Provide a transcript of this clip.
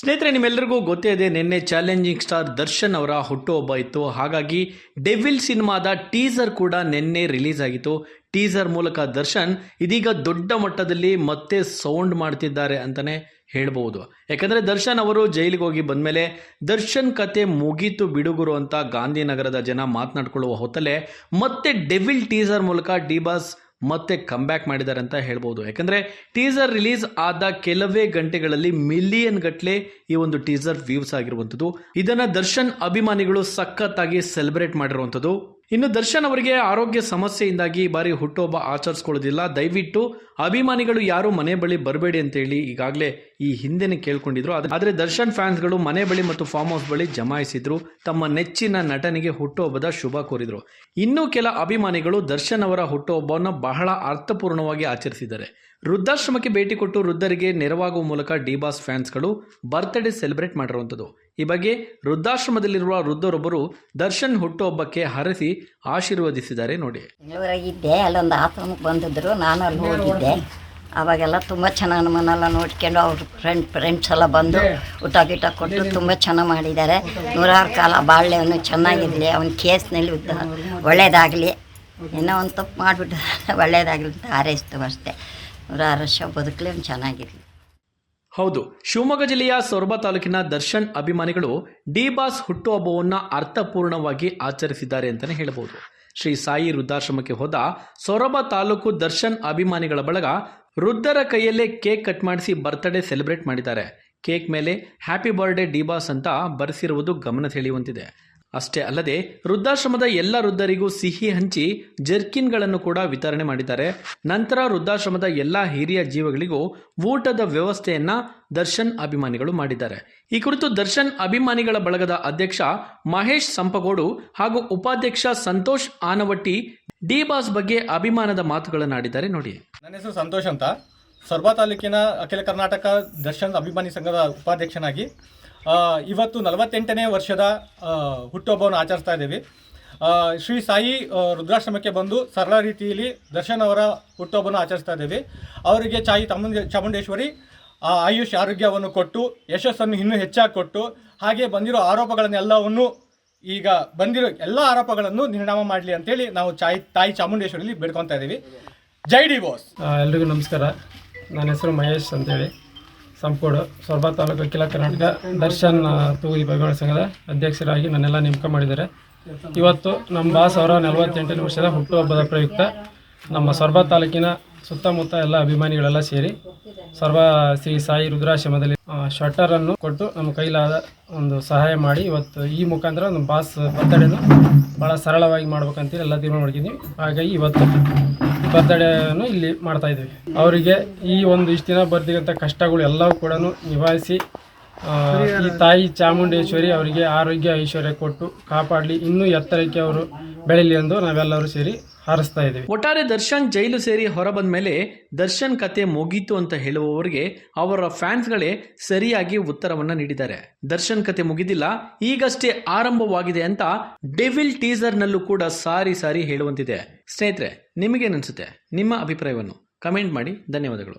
ಸ್ನೇಹಿತರೆ ನಿಮ್ಮೆಲ್ಲರಿಗೂ ಗೊತ್ತೇ ಇದೆ, ನಿನ್ನೆ ಚಾಲೆಂಜಿಂಗ್ ಸ್ಟಾರ್ ದರ್ಶನ್ ಅವರ ಹುಟ್ಟುಹಬ್ಬ ಇತ್ತು. ಹಾಗಾಗಿ ಡೆವಿಲ್ ಸಿನಿಮಾದ ಟೀಸರ್ ಕೂಡ ನಿನ್ನೆ ರಿಲೀಸ್ ಆಗಿತ್ತು. ಟೀಸರ್ ಮೂಲಕ ದರ್ಶನ್ ಇದೀಗ ದೊಡ್ಡ ಮಟ್ಟದಲ್ಲಿ ಮತ್ತೆ ಸೌಂಡ್ ಮಾಡ್ತಿದ್ದಾರೆ ಅಂತಾನೆ ಹೇಳ್ಬೋದು ಯಾಕಂದ್ರೆ ದರ್ಶನ್ ಅವರು ಜೈಲಿಗೆ ಹೋಗಿ ಬಂದ್ಮೇಲೆ ದರ್ಶನ್ ಕತೆ ಮುಗೀತು ಬಿಡುಗುರು ಅಂತ ಗಾಂಧಿನಗರದ ಜನ ಮಾತನಾಡ್ಕೊಳ್ಳುವ ಹೊತ್ತಲೇ ಮತ್ತೆ ಡೆವಿಲ್ ಟೀಸರ್ ಮೂಲಕ ಡಿ ಬಾಸ್ ಮತ್ತೆ ಕಂಬ್ಯಾಕ್ ಮಾಡಿದ್ದಾರೆ ಅಂತ ಹೇಳ್ಬೋದು ಯಾಕಂದ್ರೆ ಟೀಸರ್ ರಿಲೀಸ್ ಆದ ಕೆಲವೇ ಗಂಟೆಗಳಲ್ಲಿ ಮಿಲಿಯನ್ ಗಟ್ಟಲೆ ಈ ಒಂದು ಟೀಸರ್ ವ್ಯೂಸ್ ಆಗಿರುವಂಥದ್ದು. ಇದನ್ನ ದರ್ಶನ್ ಅಭಿಮಾನಿಗಳು ಸಖತ್ತಾಗಿ ಸೆಲೆಬ್ರೇಟ್ ಮಾಡಿರುವಂಥದ್ದು. ಇನ್ನು ದರ್ಶನ್ ಅವರಿಗೆ ಆರೋಗ್ಯ ಸಮಸ್ಯೆಯಿಂದಾಗಿ ಈ ಬಾರಿ ಹುಟ್ಟುಹಬ್ಬ ಆಚರಿಸ್ಕೊಳ್ಳೋದಿಲ್ಲ. ದಯವಿಟ್ಟು ಅಭಿಮಾನಿಗಳು ಯಾರು ಮನೆ ಬಳಿ ಬರಬೇಡಿ ಅಂತ ಹೇಳಿ ಈಗಾಗಲೇ ಈ ಹಿಂದೆನೆ ಕೇಳ್ಕೊಂಡಿದ್ರು. ಆದರೆ ಆದ್ರೆ ದರ್ಶನ್ ಫ್ಯಾನ್ಸ್ಗಳು ಮನೆ ಬಳಿ ಮತ್ತು ಫಾರ್ಮ್ ಹೌಸ್ ಬಳಿ ಜಮಾಯಿಸಿದ್ರು. ತಮ್ಮ ನೆಚ್ಚಿನ ನಟನಿಗೆ ಹುಟ್ಟುಹಬ್ಬದ ಶುಭ ಕೋರಿದ್ರು. ಇನ್ನೂ ಕೆಲ ಅಭಿಮಾನಿಗಳು ದರ್ಶನ್ ಅವರ ಹುಟ್ಟುಹಬ್ಬವನ್ನು ಬಹಳ ಅರ್ಥಪೂರ್ಣವಾಗಿ ಆಚರಿಸಿದ್ದಾರೆ. ವೃದ್ಧಾಶ್ರಮಕ್ಕೆ ಭೇಟಿ ಕೊಟ್ಟು ವೃದ್ಧರಿಗೆ ನೆರವಾಗುವ ಮೂಲಕ ಡಿಬಾಸ್ ಫ್ಯಾನ್ಸ್ಗಳು ಬರ್ತ್ಡೇ ಸೆಲೆಬ್ರೇಟ್ ಮಾಡಿರುವಂಥದ್ದು. ಈ ಬಗ್ಗೆ ವೃದ್ಧಾಶ್ರಮದಲ್ಲಿರುವ ವೃದ್ಧರೊಬ್ಬರು ದರ್ಶನ್ ಹುಟ್ಟುಹಬ್ಬಕ್ಕೆ ಹರಸಿ ಆಶೀರ್ವದಿಸಿದ್ದಾರೆ ನೋಡಿ. ಇದ್ದೆ ಅಲ್ಲೊಂದು ಆಶ್ರಮಕ್ಕೆ ಬಂದಿದ್ದರು ನಾನು ಅಲ್ಲಿ ಹೋಗಿದ್ದೆ. ಅವಾಗೆಲ್ಲ ತುಂಬ ಚೆನ್ನಾಗಿ ನಮ್ಮನ್ನೆಲ್ಲ ನೋಡ್ಕೊಂಡು ಅವ್ರ ಫ್ರೆಂಡ್ ಫ್ರೆಂಡ್ಸ್ ಎಲ್ಲ ಬಂದು ಊಟ ಗೀಟ ಕೊಟ್ಟು ತುಂಬ ಚೆನ್ನಾಗಿ ಮಾಡಿದ್ದಾರೆ. ನೂರಾರು ಕಾಲ ಬಾಳ್ಳೆ ಅವನು ಚೆನ್ನಾಗಿರಲಿ ಅವನ ಕೇಸ್ನಲ್ಲಿ ಒಳ್ಳೇದಾಗಲಿ. ಏನೋ ಒಂದು ತಪ್ಪು ಮಾಡಿಬಿಟ್ಟು ಒಳ್ಳೇದಾಗಲಿ ಅಂತ ಹಾರೈಸ್ತು ಅಷ್ಟೇ. ನೂರಾರು ವರ್ಷ ಬದುಕಲೇ ಚೆನ್ನಾಗಿರಲಿ. ಹೌದು, ಶಿವಮೊಗ್ಗ ಜಿಲ್ಲೆಯ ಸೊರಬ ತಾಲೂಕಿನ ದರ್ಶನ್ ಅಭಿಮಾನಿಗಳು ಡಿ ಬಾಸ್ ಹುಟ್ಟುಹಬ್ಬವನ್ನು ಅರ್ಥಪೂರ್ಣವಾಗಿ ಆಚರಿಸಿದ್ದಾರೆ ಅಂತಲೇ ಹೇಳಬಹುದು ಶ್ರೀ ಸಾಯಿ ವೃದ್ಧಾಶ್ರಮಕ್ಕೆ ಹೋದ ಸೊರಬ ತಾಲೂಕು ದರ್ಶನ್ ಅಭಿಮಾನಿಗಳ ಬಳಗ ವೃದ್ಧರ ಕೈಯಲ್ಲೇ ಕೇಕ್ ಕಟ್ ಮಾಡಿಸಿ ಬರ್ತ್ಡೇ ಸೆಲೆಬ್ರೇಟ್ ಮಾಡಿದ್ದಾರೆ. ಕೇಕ್ ಮೇಲೆ ಹ್ಯಾಪಿ ಬರ್ಡೇ ಡಿ ಬಾಸ್ ಅಂತ ಬರೆಸಿರುವುದು ಗಮನ ಸೆಳೆಯುವಂತಿದೆ. ಅಷ್ಟೇ ಅಲ್ಲದೆ ವೃದ್ಧಾಶ್ರಮದ ಎಲ್ಲ ವೃದ್ಧರಿಗೂ ಸಿಹಿ ಹಂಚಿ ಜರ್ಕಿನ್ಗಳನ್ನು ಕೂಡ ವಿತರಣೆ ಮಾಡಿದ್ದಾರೆ. ನಂತರ ವೃದ್ಧಾಶ್ರಮದ ಎಲ್ಲ ಹಿರಿಯ ಜೀವಗಳಿಗೂ ಊಟದ ವ್ಯವಸ್ಥೆಯನ್ನ ದರ್ಶನ್ ಅಭಿಮಾನಿಗಳು ಮಾಡಿದ್ದಾರೆ. ಈ ಕುರಿತು ದರ್ಶನ್ ಅಭಿಮಾನಿಗಳ ಬಳಗದ ಅಧ್ಯಕ್ಷ ಮಹೇಶ್ ಸಂಪಗೋಡು ಹಾಗೂ ಉಪಾಧ್ಯಕ್ಷ ಸಂತೋಷ್ ಆನವಟ್ಟಿ ಡಿ ಬಾಸ್ ಬಗ್ಗೆ ಅಭಿಮಾನದ ಮಾತುಗಳನ್ನಾಡಿದ್ದಾರೆ. ನೋಡಿ. ನನ್ನ ಹೆಸರು ಸಂತೋಷ್ ಅಂತ. ಸೊರಬ ತಾಲೂಕಿನ ಅಖಿಲ ಕರ್ನಾಟಕ ದರ್ಶನ್ ಅಭಿಮಾನಿ ಸಂಘದ ಉಪಾಧ್ಯಕ್ಷನಾಗಿ ಇವತ್ತು ನಲವತ್ತೆಂಟನೇ ವರ್ಷದ ಹುಟ್ಟುಹಬ್ಬವನ್ನು ಆಚರಿಸ್ತಾ ಇದ್ದೀವಿ. ಶ್ರೀ ಸಾಯಿ ರುದ್ರಾಶ್ರಮಕ್ಕೆ ಬಂದು ಸರಳ ರೀತಿಯಲ್ಲಿ ದರ್ಶನ್ ಅವರ ಹುಟ್ಟುಹಬ್ಬವನ್ನು ಆಚರಿಸ್ತಾ ಇದ್ದೀವಿ. ಅವರಿಗೆ ಚಾಯಿ ಚಾಮುಂಡಿ, ಚಾಮುಂಡೇಶ್ವರಿ ಆಯುಷ್ ಆರೋಗ್ಯವನ್ನು ಕೊಟ್ಟು, ಯಶಸ್ಸನ್ನು ಇನ್ನೂ ಹೆಚ್ಚಾಗಿ ಕೊಟ್ಟು, ಹಾಗೆ ಬಂದಿರೋ ಆರೋಪಗಳನ್ನೆಲ್ಲವನ್ನು ಈಗ ಬಂದಿರೋ ಎಲ್ಲ ಆರೋಪಗಳನ್ನು ನಿರ್ಣಾಮ ಮಾಡಲಿ ಅಂತೇಳಿ ನಾವು ಚಾಯ್, ತಾಯಿ ಚಾಮುಂಡೇಶ್ವರಿಲಿ ಬೇಡ್ಕೊತಾ ಇದ್ದೀವಿ. Jai D boss. ಎಲ್ರಿಗೂ ನಮಸ್ಕಾರ. ನನ್ನ ಹೆಸರು ಮಹೇಶ್ ಅಂತೇಳಿ. ಸಂಪೂಡು ಸೊರಬ ತಾಲೂಕು ಅಖಿಲ ಕರ್ನಾಟಕ ದರ್ಶನ್ ತೂಗಿ ಅಭಿಮಾನಿ ಸಂಘದ ಅಧ್ಯಕ್ಷರಾಗಿ ನನ್ನೆಲ್ಲ ನೇಮಕ ಮಾಡಿದ್ದಾರೆ. ಇವತ್ತು ನಮ್ಮ ಬಾಸ್ ಅವರ ನಲವತ್ತೆಂಟನೇ ವರ್ಷದ ಹುಟ್ಟುಹಬ್ಬದ ಪ್ರಯುಕ್ತ ನಮ್ಮ ಸೊರಬ ತಾಲೂಕಿನ ಸುತ್ತಮುತ್ತ ಎಲ್ಲ ಅಭಿಮಾನಿಗಳೆಲ್ಲ ಸೇರಿ ಸರ್ವ ಶ್ರೀ ಸಾಯಿ ರುದ್ರಾಶ್ರಮದಲ್ಲಿ ಶಟರನ್ನು ಕೊಟ್ಟು ನಮ್ಮ ಕೈಲಾದ ಒಂದು ಸಹಾಯ ಮಾಡಿ ಇವತ್ತು ಈ ಮುಖಾಂತರ ನಮ್ಮ ಬಾಸ್ ಬರ್ತಡೇನ ಭಾಳ ಸರಳವಾಗಿ ಮಾಡ್ಬೇಕಂತೇಳಿ ಎಲ್ಲ ತೀರ್ಮಾನ ಮಾಡ್ಕಿದ್ವಿ ಹಾಗಾಗಿ ಇವತ್ತು ಬರ್ತಡೇನು ಇಲ್ಲಿ ಮಾಡ್ತಾ ಇದ್ದೀವಿ ಅವರಿಗೆ ಈ ಒಂದು ಇಷ್ಟು ದಿನ ಬರ್ತಿರೋಂಥ ಕಷ್ಟಗಳು ಎಲ್ಲವೂ ಕೂಡ ನಿಭಾಯಿಸಿ ಈ ತಾಯಿ ಚಾಮುಂಡೇಶ್ವರಿ ಅವರಿಗೆ ಆರೋಗ್ಯ ಐಶ್ವರ್ಯ ಕೊಟ್ಟು ಕಾಪಾಡಲಿ. ಇನ್ನೂ ಎತ್ತರಕ್ಕೆ ಅವರು ಬೆಳೀಲಿ ಎಂದು ನಾವೆಲ್ಲರೂ ಸೇರಿ ಹಾರಿಸ್ತಾ ಇದ್ದೀವಿ. ಒಟ್ಟಾರೆ ದರ್ಶನ್ ಜೈಲು ಸೇರಿ ಹೊರಬಂದ ಮೇಲೆ ದರ್ಶನ್ ಕತೆ ಮುಗೀತು ಅಂತ ಹೇಳುವವರಿಗೆ ಅವರ ಫ್ಯಾನ್ಸ್ಗಳೇ ಸರಿಯಾಗಿ ಉತ್ತರವನ್ನ ನೀಡಿದ್ದಾರೆ. ದರ್ಶನ್ ಕತೆ ಮುಗಿದಿಲ್ಲ ಈಗಷ್ಟೇ ಆರಂಭವಾಗಿದೆ ಅಂತ ಡೆವಿಲ್ ಟೀಸರ್ನಲ್ಲೂ ಕೂಡ ಸಾರಿ ಸಾರಿ ಹೇಳುವಂತಿದೆ. ಸ್ನೇಹಿತರೆ ನಿಮಗೇನಿಸುತ್ತೆ ನಿಮ್ಮ ಅಭಿಪ್ರಾಯವನ್ನು ಕಮೆಂಟ್ ಮಾಡಿ. ಧನ್ಯವಾದಗಳು.